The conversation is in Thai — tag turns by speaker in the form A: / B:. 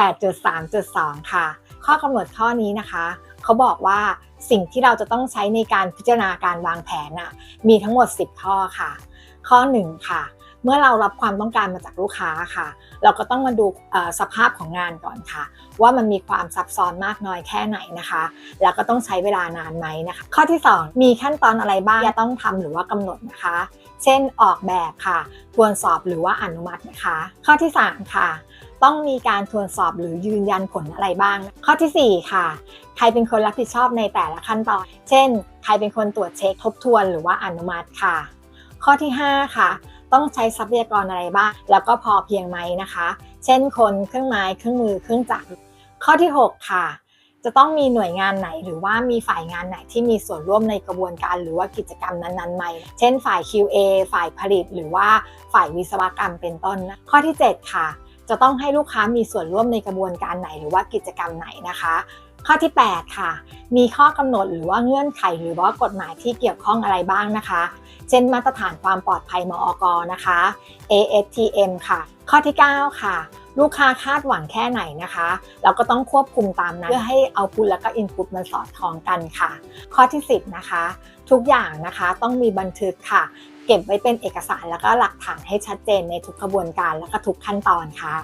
A: 8.3.2 ค่ะ ข้อกำหนดข้อนี้นะคะ เขาบอกว่าสิ่งที่เราจะต้องใช้ในการพิจารณาการวางแผนน่ะมีทั้งหมด 10 ข้อค่ะ ข้อ 1 ค่ะ เมื่อเรารับความต้องการมาจากลูกค้าค่ะ เราก็ต้องมาดูสภาพของงานก่อนค่ะ ว่ามันมีความซับซ้อนมากน้อยแค่ไหนนะคะ แล้วก็ต้องใช้เวลานานไหมนะคะ ข้อที่ 2 มีขั้นตอนอะไรบ้างที่ต้องทำหรือว่ากำหนดนะคะ เช่นออกแบบค่ะทวนสอบหรือว่าอนุมัตินะคะ ข้อที่ 3 ค่ะต้องมีการทวนสอบหรือยืนยันผลอะไรบ้าง ข้อทีสี่ 4 ค่ะ ใครเป็นคนรับผิดชอบในแต่ละขั้นตอน เช่น ใครเป็นคนตรวจเช็คทบทวนหรือว่าอนุมัติค่ะ ข้อที่ 5 ค่ะ ต้องใช้ทรัพยากรอะไรบ้าง แล้วก็พอเพียงไหมนะคะ เช่นคนเครื่องไม้เครื่องมือเครื่องจักรข้อที่ 6 ค่ะ จะต้องมีหน่วยงานไหน หรือว่ามีฝ่ายงานไหนที่มีส่วนร่วมในกระบวนการหรือว่ากิจกรรมนั้นๆไหมเช่น ฝ่าย QA ฝ่ายผลิต หรือว่าฝ่ายวิศวกรรมเป็นต้น ข้อที่ 7 ค่ะ จะต้องให้ลูกค้ามีส่วนร่วมในกระบวนการไหน หรือว่ากิจกรรมไหนนะคะ ข้อที่ 8 ค่ะ มีข้อกำหนดหรือว่าเงื่อนไขหรือว่ากฎหมายที่เกี่ยวข้องอะไรบ้างนะคะ เช่นมาตรฐานความปลอดภัยมอกนะคะ ASTM ค่ะ ข้อที่ 9 ค่ะ ลูกค้าคาดหวังแค่ไหนนะคะ เราก็ต้องควบคุมตามนั้นเพื่อให้เอาพุ t แล้วก็อินพุตมันสอดคล้องกันค่ะ ข้อที่ 10 นะคะ ทุกอย่างนะคะต้องมีบันทึกค่ะ เก็บไว้เป็นเอกสารแล้วก็หลักฐานให้ชัดเจนในทุกกระบวนการแล้วก็ทุกขั้นตอนค่ะ